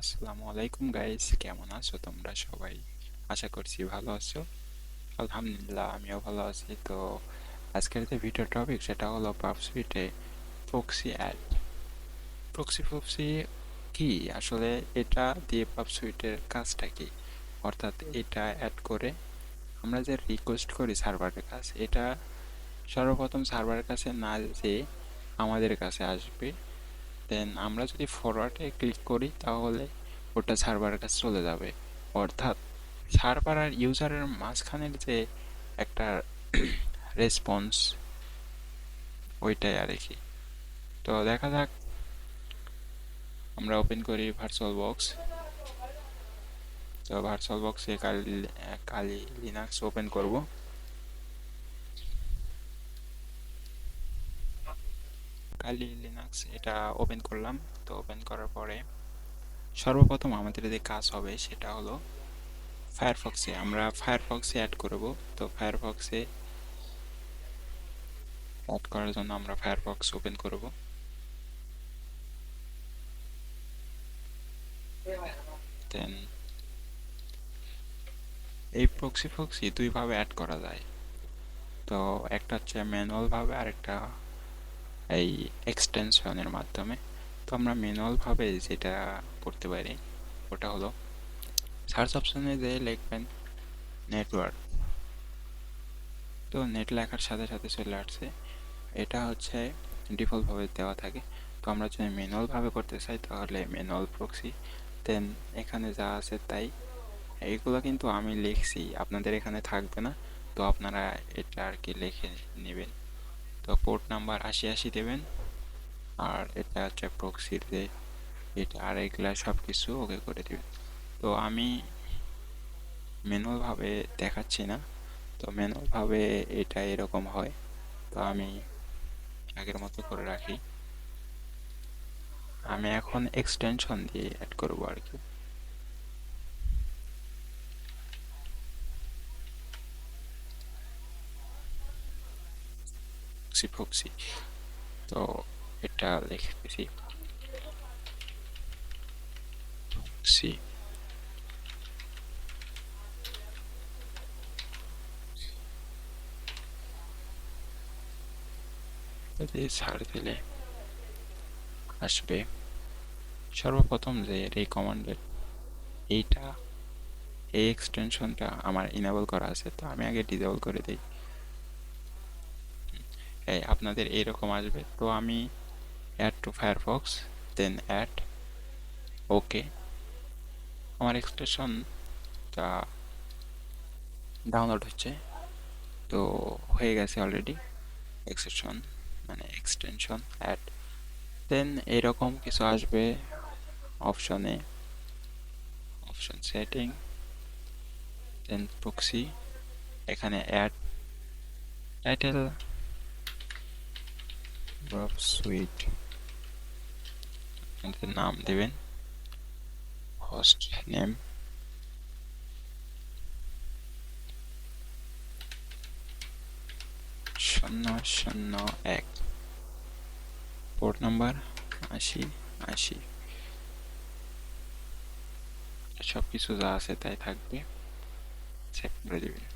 আসসালামু আলাইকুম গাইস কেমন আছো তোমরা সবাই? আশা করছি ভালো আছো। আলহামদুলিল্লাহ, আমিও ভালো আছি। তো আজকের যে ভিডিও টপিক সেটা হলো পাবসুইটে প্রক্সি অ্যাড প্রক্সি ফক্সি কি? আসলে এটা দিয়ে পাবসুইটের কাজটা কি? অর্থাৎ এটা অ্যাড করে আমরা যে রিকোয়েস্ট করি সার্ভারের কাছে, এটা সর্বপ্রথম সার্ভারের কাছে না যেয়ে আমাদের কাছে আসবে। দেন আমরা যদি ফরওয়ার্ডে ক্লিক করি, তাহলে ওটা সার্ভারের কাছে চলে যাবে। অর্থাৎ সার্ভার আর ইউজারের মাঝখানের যে একটা রেসপন্স ওইটাই আর কি। তো দেখা যাক, আমরা ওপেন করি ভার্চুয়াল বক্স তো ভার্চুয়াল বক্সে কালি কালি লিনাক্স ওপেন করব। কালি লিনাক্স এটা ওপেন করলাম। তো ওপেন করার পরে সর্বপ্রথম আমাদের যে কাজ হবে সেটা হলো ফায়ারফক্সে আমরা ফায়ারফক্সে অ্যাড করব। তো ফায়ারফক্সে অ্যাড করার জন্য আমরা ফায়ারফক্স ওপেন করব। দেন এই প্রক্সি ফক্সি দুইভাবে অ্যাড করা যায়। তো একটা হচ্ছে ম্যানুয়াল ভাবে আর একটা এই এক্সটেনশনের মাধ্যমে। তো আমরা ম্যানুয়াল ভাবে যেটা করতে পারি, ওটা হলো সার্চ অপশনে যে লিখবেন নেটওয়ার্ক তো নেট লেখার সাথে সাথে চলে আসছে। এটা হচ্ছে ডিফল্টভাবে দেওয়া থাকে। তো আমরা যদি ম্যানুয়ালভাবে করতে চাই, তাহলে ম্যানুয়াল প্রক্সি দেন এখানে যা আছে তাই। এইগুলো কিন্তু আমি লিখছি, আপনাদের এখানে থাকবে না। তো আপনারা এটা আর কি লিখে নেবেন। তো পোর্ট নাম্বার আশি আশি দেবেন। আর এটা হচ্ছে প্রক্সির এটা আর এগুলা সব কিছু ওকে করে দেবেন। তো আমি ম্যানুয়ালভাবে দেখাচ্ছি না। তো ম্যানুয়ালভাবে এটা এরকম হয়। তো আমি আগের মতো করে রাখি। আমি এখন এক্সটেনশন দিয়ে অ্যাড করব আর কি। ফক্সি ফক্সি তো এটা লিখতেছি ছাড় দিলে আসবে। সর্বপ্রথম যে এই কমান্ডের এইটা, এই এক্সটেনশনটা আমার ইনেবল করা আছে, তো আমি আগে ডিজেবল করে দিই। আপনাদের এইরকম আসবে। তো আমি add to Firefox then add okay আমার এক্সটেনশনটা ডাউনলোড হচ্ছে। তো হয়ে গেছে অলরেডি এক্সটেনশন মানে এক্সটেনশন অ্যাড দেন এরকম কিছু আসবে অপশনে অপশন সেটিং দেন প্রক্সি এখানে অ্যাড টাইটেল ড্রপ সুইট নাম দেবেন হোস্ট নেম শূন্য শূন্য এক পোর্ট নাম্বার আশি আশি সব কিছু যা আছে তাই থাকবে। সেভ করে দেবেন।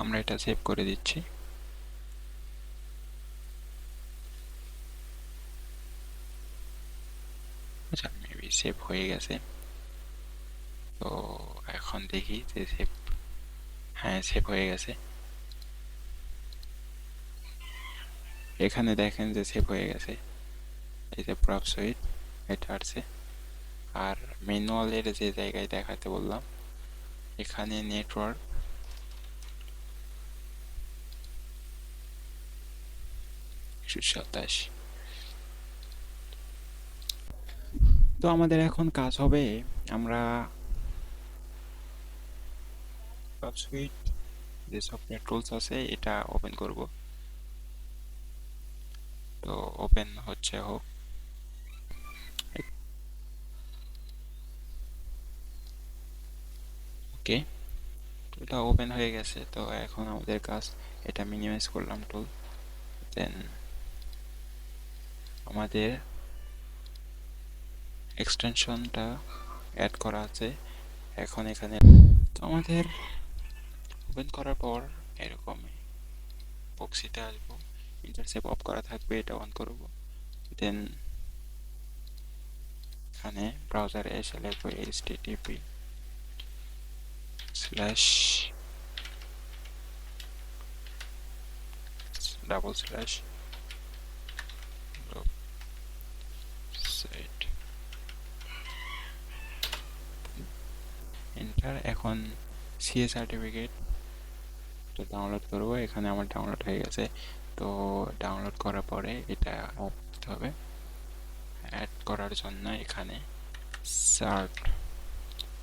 আমরা এটা সেভ করে দিচ্ছি। আচ্ছা সেভ হয়ে গেছে। তো এখন দেখি যে সেভ হ্যাঁ সেভ হয়ে গেছে। এখানে দেখেন যে সেভ হয়ে গেছে। এই যে প্রপ সুইট এটা আসছে। আর ম্যানুয়ালের যে জায়গায় দেখাতে বললাম, এখানে নেটওয়ার্ক সাতাশ। তো আমাদের এখন কাজ হবে আমরা সুইট যে সফটওয়্যার টুলস আছে, এটা ওপেন করব। তো ওপেন হচ্ছে হোক। ওকে টুলটা ওপেন হয়ে গেছে, তো এখন আমাদের কাজ এটা মিনিমাইজ করলাম টুল দেন আমাদের এক্সটেনশনটা অ্যাড করা আছে। এখন এখানে তো আমাদের ওপেন করার পর এরকম বক্সিতে আসব। ইন্টারসেপ অফ করা থাকবে, এটা অন করব। দেন এখানে ব্রাউজারে এসে লিখব http slash double slash site enter এখন সিএ সার্টিফিকেট তো ডাউনলোড করব। এখানে আমার ডাউনলোড হয়ে গেছে। তো ডাউনলোড করার পরে এটা অ্যাড করতে হবে। অ্যাড করার জন্য এখানে সার্ট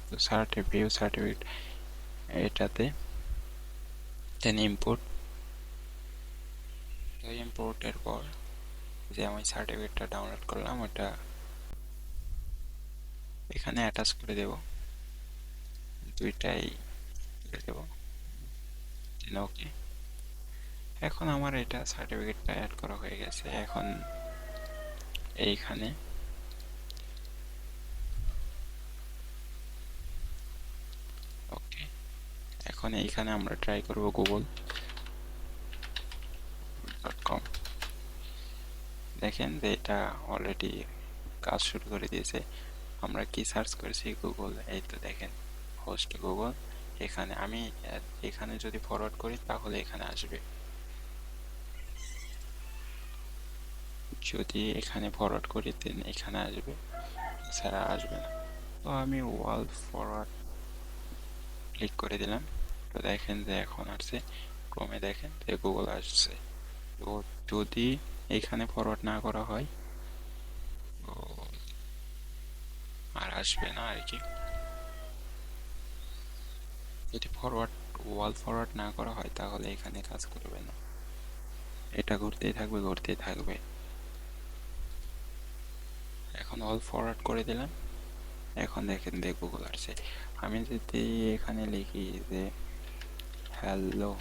তো সার্ট ভিউ সার্টিফিকেট এটাতে দেন ইম্পোর্ট ইম্পোর্টের পর যে আমি সার্টিফিকেটটা ডাউনলোড করলাম, ওটা এখানে অ্যাটাচ করে দেব। দুইটাই দেব। ওকে এখন আমার এটা সার্টিফিকেটটা অ্যাড করা হয়ে গেছে, এখন এইখানে। ওকে এখন এইখানে আমরা ট্রাই করব গুগল ডট কম দেখেন যে এটা অলরেডি কাজ শুরু করে দিয়েছে। আমরা কি সার্চ করেছি গুগল এই তো দেখেন। হোস্ট গুগল এখানে আমি, এখানে যদি ফরওয়ার্ড করি, তাহলে এখানে আসবে। যদি এখানে ফরওয়ার্ড করি দেন এখানে আসবে। এছাড়া আসবে না। তো আমি ওয়াল ফরওয়ার্ড ক্লিক করে দিলাম। তো দেখেন যে এখন আসছে, ক্রমে দেখেন যে গুগল আসছে। তো যদি এখানে ফরওয়ার্ড না করা হয় আর আসবে না আর কি। যদি ফরওয়ার্ড ওয়াল ফরওয়ার্ড না করা হয়, তাহলে এখানে কাজ করবে না। এটা ঘুরতেই থাকবে ঘুরতেই থাকবে। এখন অল ফরওয়ার্ড করে দিলাম। এখন দেখেন গুগল আসছে। আমি যদি এখানে লিখি যে হ্যালো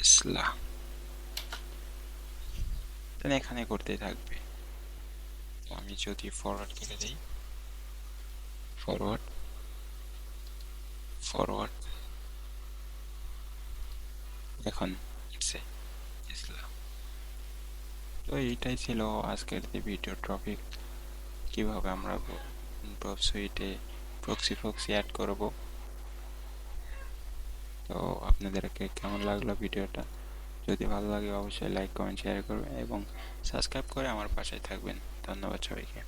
ইসলা তাহলে এখানে করতেই থাকবে। আমি যদি ফরওয়ার্ড করে দিই ফরওয়ার্ড ফরওয়ার্ড এখন তো এইটাই ছিল আজকের যে ভিডিও টপিক কীভাবে আমরা সুইটে প্রক্সি ফক্সি অ্যাড করব। তো আপনাদেরকে কেমন লাগল ভিডিওটা যদি ভালো লাগে অবশ্যই লাইক কমেন্ট শেয়ার করবেন এবং সাবস্ক্রাইব করে আমার পাশে থাকবেন। ধন্যবাদ সবাইকে।